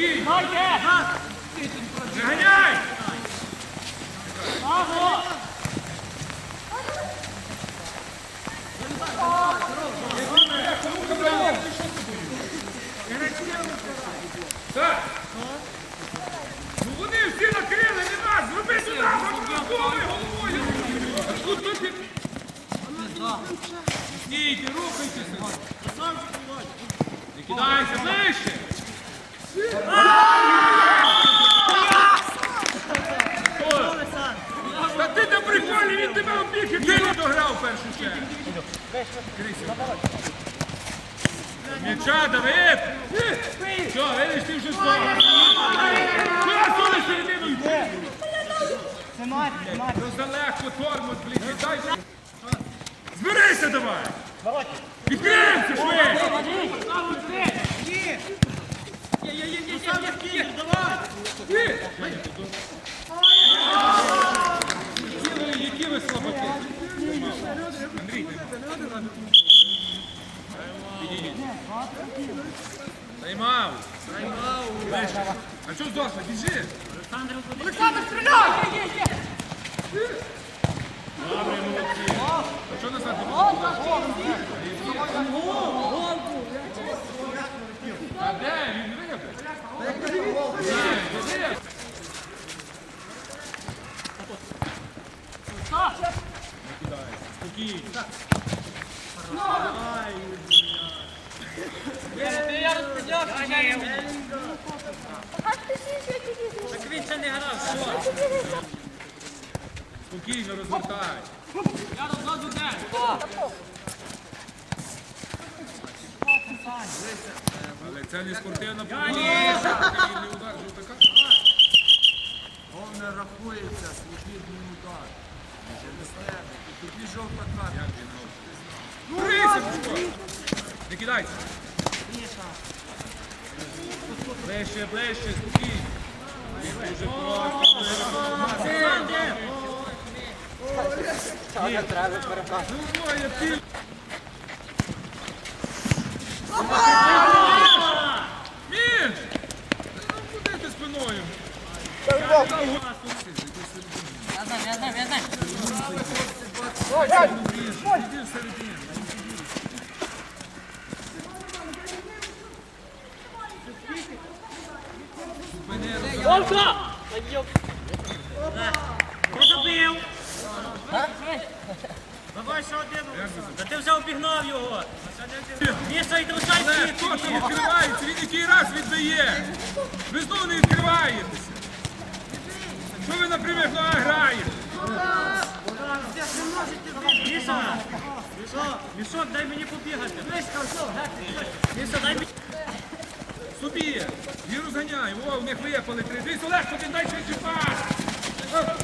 Спокійно. Дайте! Не ганяй! Браво! Так. Ну вони всі накрили, нема, зроби сюди, головою, головою. А тут тут ти... Стійте, рухайтеся. Не кидайся, ближче. Та ти на приколі, він тебе обіг, і ти не дограв в першу чергу. М'яча, Давид! Що, видиш, ти вже здорово. Що, що середину йде? Це мать, мать. Ну залегко тормоз, блін, віддай. Зберися давай! Відкриємося швидше! Ти! Які ви- Які ви слабаки? Андрій. Тайм-аут. Ближче. А що здохла? Біжи. Олександр, стріляй! Добре, молодці. А що назад? А де? Він вибив. Знаю, вибив. Спокійно. Я розподяв, А ти сіж, які Так він ще не грав, що? Спокійно розвертай. Я розгоду де? Це не спортивна програма. Це не удар жовтака. Головне рахується удар. Через те, і тоді жовта карта. Борися, Бушко. Не кидайся. Ближче, ближче, спокійно. Дуже просто. Ну! Ну, куди ти спиною? Я один. Та ти вже обігнав його. Він який раз віддає. Ви знову не відкриваєтеся. Що ви, наприклад, нога граєте? Міша! Мішок, дай мені побігати. Міша, дай мені. Собі. І розганяй. О, у них випали три. Дивись, Олег, один дай швидше пас. Добре.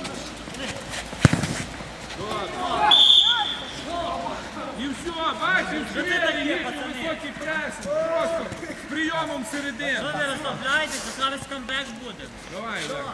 І все, бачиш, це таке, високий прес. Просто з прийомом середини. Що ви розслабляєтеся, зараз камбек буде. Давай, Олег.